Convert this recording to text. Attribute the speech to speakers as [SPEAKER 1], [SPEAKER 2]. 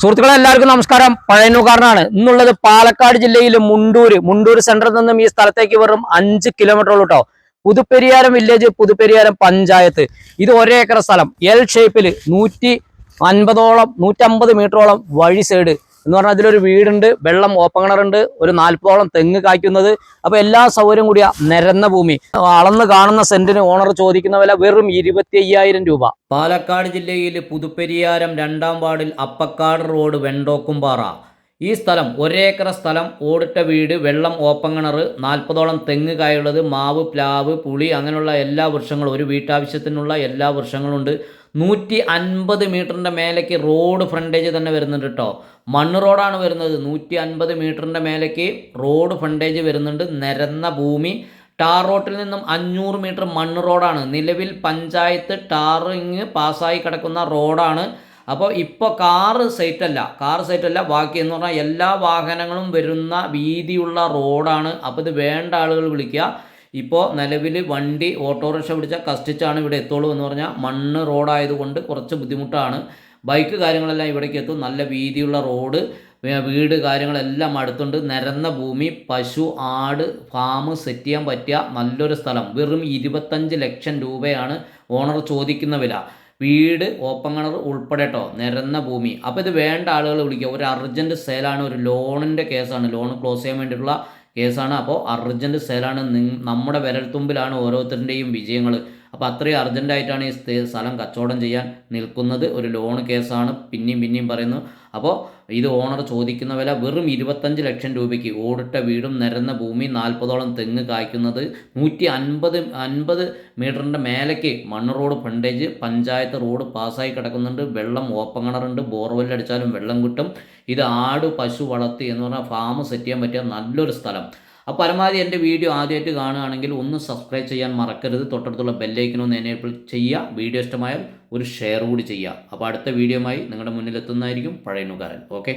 [SPEAKER 1] സുഹൃത്തുക്കളെ എല്ലാവർക്കും നമസ്കാരം. പഴയനൂക്കാരനാണ് ഇന്നുള്ളത് പാലക്കാട് ജില്ലയിലെ മുണ്ടൂര്. മുണ്ടൂർ സെന്ററിൽ നിന്നും ഈ സ്ഥലത്തേക്ക് വെറും അഞ്ച് കിലോമീറ്റർ ഉള്ളൂ കേട്ടോ പുതുപ്പെരിയാരം വില്ലേജ് പുതുപ്പെരിയാരം പഞ്ചായത്ത്. ഇത് ഒരേക്കർ സ്ഥലം. എൽ ഷേപ്പിൽ നൂറ്റി അൻപതോളം നൂറ്റമ്പത് മീറ്ററോളം വഴി സൈഡ് എന്ന് പറഞ്ഞാൽ അതിലൊരു വീടുണ്ട് വെള്ളം ഓപ്പൺ കിണറുണ്ട് ഒരു നാൽപ്പതോളം തെങ്ങ് കായ്ക്കുന്നത്. അപ്പൊ എല്ലാ സൗകര്യം കൂടിയ നിരന്ന ഭൂമി. അളന്ന് കാണുന്ന സെന്റിന് ഓണർ ചോദിക്കുന്ന വില വെറും ഇരുപത്തി രൂപ. പാലക്കാട് ജില്ലയിൽ പുതുപ്പെരിയാരം രണ്ടാം വാർഡിൽ അപ്പക്കാട് റോഡ് വെണ്ടോക്കുംപാറ. ഈ സ്ഥലം ഒരേക്കർ സ്ഥലം ഓടിട്ട വീട് വെള്ളം ഓപ്പൺ കിണർ നാൽപ്പതോളം തെങ്ങ് കായുള്ളത് മാവ് പ്ലാവ് പുളി അങ്ങനെയുള്ള എല്ലാ വൃക്ഷങ്ങളും ഒരു വീട്ടാവശ്യത്തിനുള്ള എല്ലാ വൃക്ഷങ്ങളുണ്ട്. നൂറ്റി അൻപത് മീറ്ററിന്റെ മേലേക്ക് റോഡ് ഫ്രണ്ടേജ് തന്നെ വരുന്നുണ്ട് കേട്ടോ മണ്ണ് റോഡാണ് വരുന്നത്. നൂറ്റി അൻപത് മീറ്ററിന്റെ മേലേക്ക് റോഡ് ഫ്രണ്ടേജ് വരുന്നുണ്ട്. നിരന്ന ഭൂമി. ടാർ റോട്ടിൽ നിന്നും അഞ്ഞൂറ് മീറ്റർ മണ്ണ് റോഡാണ്. നിലവിൽ പഞ്ചായത്ത് ടാറിങ് പാസ്സായി കിടക്കുന്ന റോഡാണ്. അപ്പോൾ ഇപ്പോൾ കാറ് സൈറ്റല്ല കാർ സൈറ്റല്ല ബാക്കി എന്ന് പറഞ്ഞാൽ എല്ലാ വാഹനങ്ങളും വരുന്ന വീതിയുള്ള റോഡാണ്. അപ്പോൾ ഇത് വേണ്ട ആളുകൾ വിളിക്കുക. ഇപ്പോൾ നിലവിൽ വണ്ടി ഓട്ടോറിക്ഷ പിടിച്ചാൽ കഷ്ടിച്ചാണ് ഇവിടെ എത്തുള്ളൂ എന്ന് പറഞ്ഞാൽ മണ്ണ് റോഡായതുകൊണ്ട് കുറച്ച് ബുദ്ധിമുട്ടാണ്. ബൈക്ക് കാര്യങ്ങളെല്ലാം ഇവിടേക്ക് എത്തും. നല്ല വീതിയുള്ള റോഡ് വീട് കാര്യങ്ങളെല്ലാം അടുത്തുണ്ട്. നിരന്ന ഭൂമി പശു ആട് ഫാം സെറ്റ് ചെയ്യാൻ പറ്റിയ നല്ലൊരു സ്ഥലം. വെറും ഇരുപത്തഞ്ച് ലക്ഷം രൂപയാണ് ഓണർ ചോദിക്കുന്ന വില. വീട് ഓപ്പൺ കിണർ ഉൾപ്പെടെ കേട്ടോ നിരന്ന ഭൂമി. അപ്പോൾ ഇത് വേണ്ട ആളുകൾ വിളിക്കുക. ഒരു അർജന്റ് സെയിലാണ് ഒരു ലോണിന്റെ കേസാണ് ലോൺ ക്ലോസ് ചെയ്യാൻ വേണ്ടിയിട്ടുള്ള കേസാണ്. അപ്പോൾ അർജന്റ് സെയിലാണ് നമ്മുടെ വിരൽത്തുമ്പിലാണ് ഓരോരുത്തരുടെയും വിജയങ്ങൾ അപ്പോൾ അത്രയും അർജന്റായിട്ടാണ് ഈ സ്ഥ- സ്ഥലം കച്ചവടം ചെയ്യാൻ നിൽക്കുന്നത്. ഒരു ലോൺ കേസാണ്. പിന്നെയും പിന്നെയും പറയുന്നു. അപ്പോൾ ഇത് ഓണർ ചോദിക്കുന്ന വില വെറും ഇരുപത്തഞ്ച് ലക്ഷം രൂപയ്ക്ക് ഓടിട്ട വീടും നിരന്ന ഭൂമി നാൽപ്പതോളം തെങ്ങ് കായ്ക്കുന്നത് നൂറ്റി അൻപത് അൻപത് മീറ്ററിന്റെ മേലേക്ക് മണ്ണ് റോഡ് ഫണ്ടേജ് പഞ്ചായത്ത് റോഡ് പാസ്സായി കിടക്കുന്നുണ്ട്. വെള്ളം ഓപ്പൺ കിണറുണ്ട് ബോർവെൽ അടിച്ചാലും വെള്ളം കിട്ടും. ഇത് ആട് പശു വളർത്തി എന്ന് പറഞ്ഞാൽ ഫാം സെറ്റ് ചെയ്യാൻ പറ്റിയ നല്ലൊരു സ്ഥലം. അപ്പോൾ പരമാവധി എന്റെ വീഡിയോ ആദ്യമായിട്ട് കാണുകയാണെങ്കിൽ ഒന്ന് സബ്സ്ക്രൈബ് ചെയ്യാൻ മറക്കരുത്. തൊട്ടടുത്തുള്ള ബെല്ലൈക്കനൊന്ന് എനേബിൾ ചെയ്യുക. വീഡിയോ ഇഷ്ടമായാൽ ഒരു ഷെയർ കൂടി ചെയ്യുക. അപ്പോൾ അടുത്ത വീഡിയോയുമായി നിങ്ങളുടെ മുന്നിലെത്തുന്നതായിരിക്കും പഴയനുകാരൻ ഓക്കെ